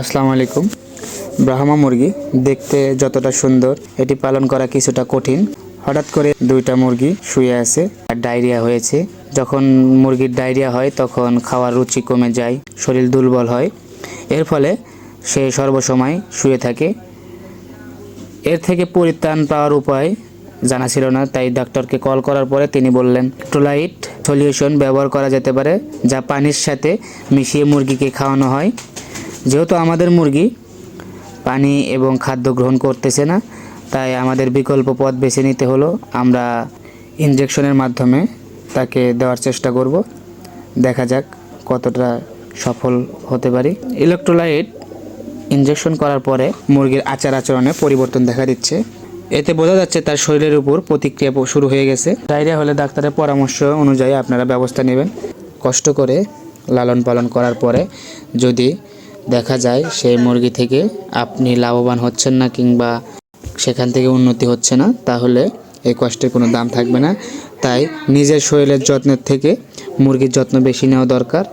আসসালামু আলাইকুম। ব্রাহ্মা মুরগি দেখতে যতটা সুন্দর, এটি পালন করা কিছুটা কঠিন। হঠাৎ করে দুইটা মুরগি শুয়ে আছে আর ডায়রিয়া হয়েছে। যখন মুরগির ডায়রিয়া হয়, তখন খাওয়ার রুচি কমে যায়, শরীর দুর্বল হয়। এর ফলে সে সর্বসময় শুয়ে থাকে। এর থেকে পরিত্রাণ পাওয়ার উপায় জানা ছিল না, তাই ডাক্তারকে কল করার পরে তিনি বললেন টোলাইট সলিউশন ব্যবহার করা যেতে পারে, যা পানির সাথে মিশিয়ে মুরগিকে খাওয়ানো হয়। যেহেতু আমাদের মুরগি পানি এবং খাদ্য গ্রহণ করতেছে না, তাই আমাদের বিকল্প পথ বেছে নিতে হলো। আমরা ইনজেকশনের মাধ্যমে তাকে দেওয়ার চেষ্টা করব। দেখা যাক কতটা সফল হতে পারি। ইলেকট্রোলাইট ইনজেকশন করার পরে মুরগির আচার আচরণে পরিবর্তন দেখা দিচ্ছে। এতে বোঝা যাচ্ছে তার শরীরের উপর প্রতিক্রিয়া শুরু হয়ে গেছে। ডায়রিয়া হলে ডাক্তারের পরামর্শ অনুযায়ী আপনারা ব্যবস্থা নেবেন। কষ্ট করে লালন পালন করার পরে যদি দেখা যায় সেই মুরগি থেকে আপনি লাভবান হচ্ছেন না কিংবা সেখান থেকে উন্নতি হচ্ছে না, তাহলে এই কষ্টের কোনো দাম থাকবে না। তাই নিজের শরীরের যত্নের থেকে মুরগির যত্ন বেশি নেওয়া দরকার।